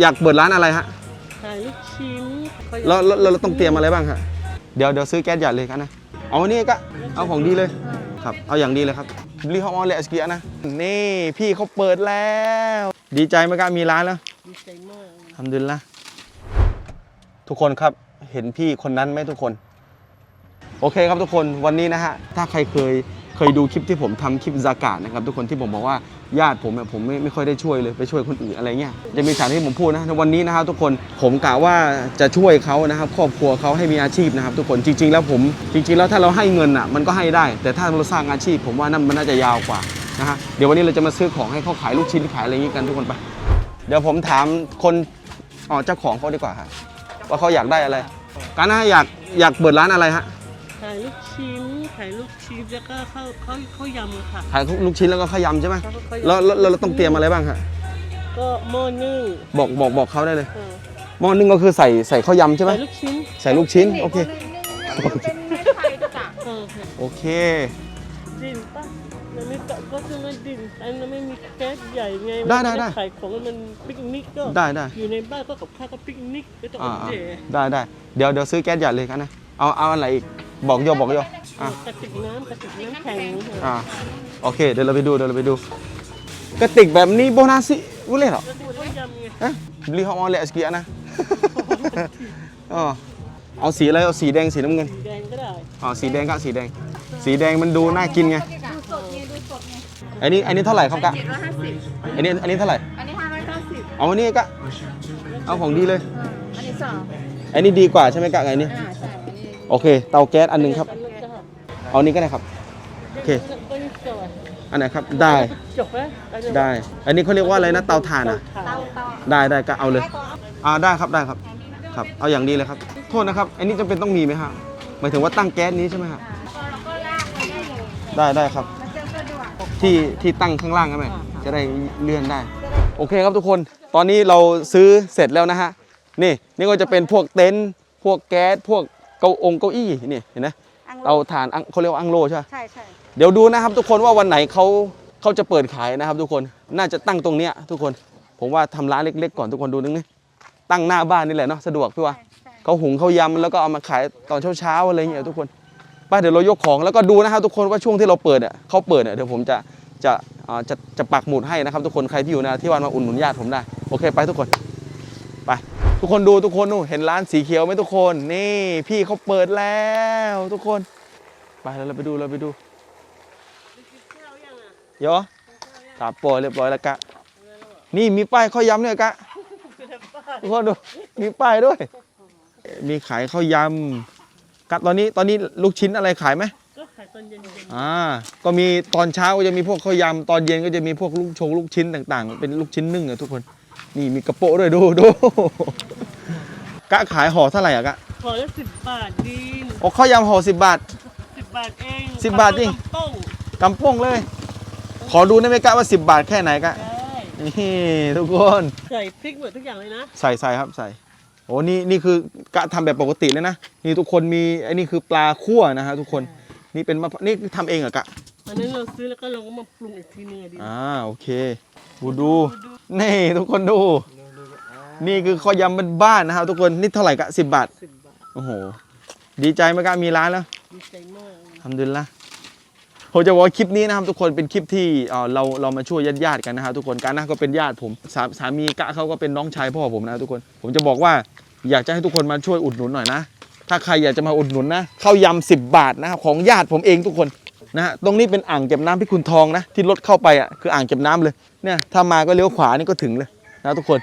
อยากเปิดร้านอะไรฮะขายลูกชิ้นเขาอยากแล้วแล้วแล้วเราต้องเตรียมอะไรบ้างฮะเดี๋ยวเดี๋ยวซื้อแก๊สหยาดเลยกันนะเอาอันนี้ก็เอาของดีเลยครับเอาอย่างดีเลยครับรีฮอมอลเลสเกียนะนี่พี่เขาเปิดแล้ว ดีใจไหมครับมีร้านแล้วดีใจมากทำดุลละทุกคนครับเห็นพี่คนนั้นไหมทุกคน โอเคครับทุกคนวันนี้นะฮะถ้าใครเคย เคยดูคลิปที่ผมทำคลิปซากาดนะครับทุกคนที่ผมบอกว่าญาติผมเนี่ยผมไม่ไม่ค่อยได้ช่วยเลยไปช่วยคนอื่นอะไรเงี้ยจะมีฉากที่ผมพูดนะในวันนี้นะครับทุกคนผมกะว่าจะช่วยเขานะครับครอบครัวเขาให้มีอาชีพนะครับ ทุกคนจริง ๆ แล้วผมจริง ๆ แล้วถ้าเราให้เงินอะมันก็ให้ได้ แต่ถ้าเราสร้างอาชีพ ผมว่านั่นมันน่าจะยาวกว่านะฮะเดี๋ยววันนี้เราจะมาซื้อของให้เขาขายลูกชิ้นขายอะไรอย่างงี้กันทุกคนไป เดี๋ยวผมถามคนอ๋อเจ้าของเขาดีกว่าฮะว่าเขาอยากได้อะไร การนะอยากอยากเปิดร้านอะไรฮะขายลูกชิ้น ขายลูกชิ้นแล้วก็ข้าวข้าวข้าวยำค่ะ ขายลูกชิ้นแล้วก็ข้าวยำใช่ไหมข้าวข้าวยำ แล้วแล้วแล้วเราต้องเตรียมอะไรบ้างฮะก็หม้อนึ่งบอกบอกบอกเขาได้เลยเออหม้อนึงก็คือใส่ใส่ข้าวยำใช่ไหมขายลูกชิ้นใส่ลูกชิ้นโอเคเป็นไม้ไผ่จ้ะเออค่ะโอเค ดินปะมันไม่กะก็คือมันดินอันนั้นไม่มีแก๊สใหญ่ไงได้ได้ได้ ขายของมันปิกนิกก็ได้ได้อยู่ในบ้านก็กับข้าวก็ปิกนิกก็ต้องอ่าโออ่าเคได้ได้เดี๋ยวเดี๋ยวซื้อแก๊สหยาดเลยกันนะเอาเอาอะไรอีกบอกโยบอกโย อะกระติกน้ำกระติกน้ำแข็งอ่าโอเค เดี๋ยวเราไปดูเดี๋ยวเราไปดู กระติกแบบนี้โบนัสสิวุ้เลยเหรอแล้วดูข้าวยำไงฮะบลีฮอมอลเลสเกียนะอ๋อเอาสีอะไร เอาสีแดงสีน้ำเงิน สีแดงก็ได้ อ๋อ สีแดงก็สีแดง สีแดงมันดูน่ากินไง ดูสดไงดูสดไง อันนี้ อันนี้เท่าไหร่ครับกะเจ็ดร้อยห้าสิบอันนี้ อันนี้เท่าไหร่ อันนี้ห้าร้อยเก้าสิบเอาอันนี้ก็เอาของดีเลย อันนี้สองอันนี้ดีกว่าใช่ไหมกะไงนี่อ่าใช่อันนี้โอเค เตาแก๊สอันหนึงครับอันนั้นก็ เอาอันนี้ก็ได้ครับ โอเคก็นี่สดอันไหนครับ ได้ จบไหมอันนี้ได้ อันนี้เขาเรียกว่าอะไรนะ เตาถ่านอะ เตาเตาได้ได้ก็เอาเลย อ่าได้ครับได้ครับ ครับ เอาอย่างดีเลยครับ โทษนะครับ อันนี้จำเป็นต้องมีไหมฮะ หมายถึงว่าตั้งแก๊สนี้ใช่ไหมครับแล้วก็ลากไปได้เลย ได้ได้ครับ มันจะสะดวก ที่ที่ตั้งข้างล่างใช่ไหมจะได้เลื่อนได้ โอเคครับทุกคน ตอนนี้เราซื้อเสร็จแล้วนะฮะ นี่นี่ก็จะเป็นพวกเต็นท์ พวกแก๊ส พวกเก้าองเก้าอี้ นี่เห็นไหมอังโล เราฐานอังเขาเรียกว่าอังโลใช่ไหมใช่ใช่เดี๋ยวดูนะครับทุกคนว่าวันไหนเขาเขาจะเปิดขายนะครับทุกคนน่าจะตั้งตรงเนี้ยทุกคน ผมว่าทำร้านเล็กๆก่อนทุกคนดูนึงนี่ตั้งหน้าบ้านนี่แหละเนาะสะดวกพี่ว่าใช่เขาหุงเขายำแล้วก็เอามาขายตอนเช้าๆอะไรอย่างเงี้ยทุกคนไปเดี๋ยวเรายกของแล้วก็ดูนะครับทุกคนว่าช่วงที่เราเปิดอะเขาเปิดอะเดี๋ยวผมจะจะอ่าจะจะปักหมุดให้นะครับทุกคนใครที่อยู่นะที่วันมาอุ่นหนุนญาติผมได้โอเคไปทุกคนไป ทุกคนดูทุกคนนู่นเห็นร้านสีเขียวไหมทุกคน นี่ พี่เขาเปิดแล้วทุกคน ไปแล้วเราไปดูเราไปดูข้าวยังอะเดี๋ยอะตาโปรยเรียบร้อยแล้วกะ นี่มีป้ายข้าวยำด้วยกะทุกคนดูมีป้ายด้วย มีขายข้าวยำกับตอนนี้ตอนนี้ลูกชิ้นอะไรขายไหมก็ขายตอนเย็นอ่าก็มีตอนเช้าก็จะมีพวกข้าวยำตอนเย็นก็จะมีพวกลูกชงลูกชิ้นต่าง ๆ เป็นลูกชิ้นนึ่งอะทุกคน นี่มีกระโปะด้วยดูดูกะขายห่อเท่าไหร่อะกะๆขอละสิบบาทดีนโอ้ข้าวยำห่อสิบบาท สิบบาทเองสิบบาทจริงกะเพรากำป้งกำป้งเลย ขอดูได้ไหมกะว่าสิบบาทแค่ไหนกะได้นี่ทุกคน ใส่พริกหมดทุกอย่างเลยนะ ใส่ใส่ครับใส่โอ้นี่นี่คือกะทำแบบปกติเลยนะนี่ทุกคนมีไอ้นี่คือปลาคั่วนะฮะทุกคนนี่เป็นมะพร้าวนี่ทำเองเหรอกะอันนั้นเราซื้อแล้วก็เราก็มาปรุงอีกทีนึงอะดีอ่าโอเคดู ดู นี่ทุกคนดู นี่คือข้าวยำบ้านๆนะครับ ทุกคนนี่เท่าไหร่กะสิบบาทสิบบาทโอ้โหดีใจไหมกะมีร้านแล้วดีใจมากทำดุลละผมจะบอกว่าคลิปนี้นะครับทุกคนเป็นคลิปที่เอ่อเราเรามาช่วยญาติๆกันนะครับทุกคนการนะก็เป็นญาติผมสาสามีกะเขาก็เป็นน้องชายพ่อผมนะทุกคน ผมจะบอกว่าอยากจะให้ทุกคนมาช่วยอุดหนุนหน่อยนะ ถ้าใครอยากจะมาอุดหนุนนะข้าวยำสิบบาทนะครับของญาติผมเองทุกคน นะฮะตรงนี้เป็นอ่างเก็บน้ำพิคุณทองนะที่รถเข้าไปอะคืออ่างเก็บน้ำเลยเนี่ยถ้ามาก็เลี้ยวขวานี่ก็ถึงเลยนะทุกคน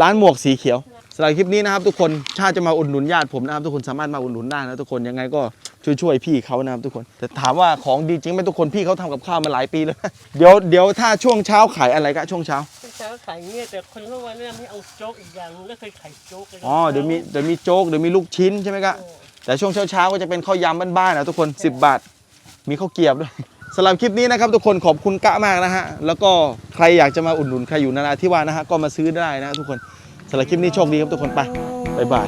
ร้านหมวกสีเขียวสำหรับคลิปนี้นะครับทุกคนถ้าจะมาอุดหนุนญาติผมนะครับทุกคนสามารถมาอุดหนุนได้นะทุกคนยังไงก็ช่วยช่วยๆพี่เขานะครับทุกคนแต่ถามว่าของดีจริงไหมทุกคนพี่เขาทำกับข้าวมาหลายปีแล้วเดี๋ยวเดี๋ยวถ้าช่วงเช้าขายอะไรก็ช่วงเช้าเช้าขายเงี้ยแต่คนเขาว่าเนี่ยไม่เอาโจ๊กอีกอย่างแล้วเคยขายโจ๊กลอ๋อเดี๋ยวมีเดี๋ยวมีโจ๊กเดี๋ยวมีลูกชิ้นใช่ไหมครับแต่ช่วงเช้าๆก็จะเป็นข้าวยำบ้านๆนะทุกคน 10 บาท มีข้าวเกียบด้วยสำหรับคลิปนี้นะครับทุกคนขอบคุณกะมากนะฮะแล้วก็ใครอยากจะมาอุดหนุนใครอยู่นาราธิวาสนะฮะก็มาซื้อได้นะทุกคนสำหรับคลิปนี้โชคดีครับทุกคนไปบ๊ายบาย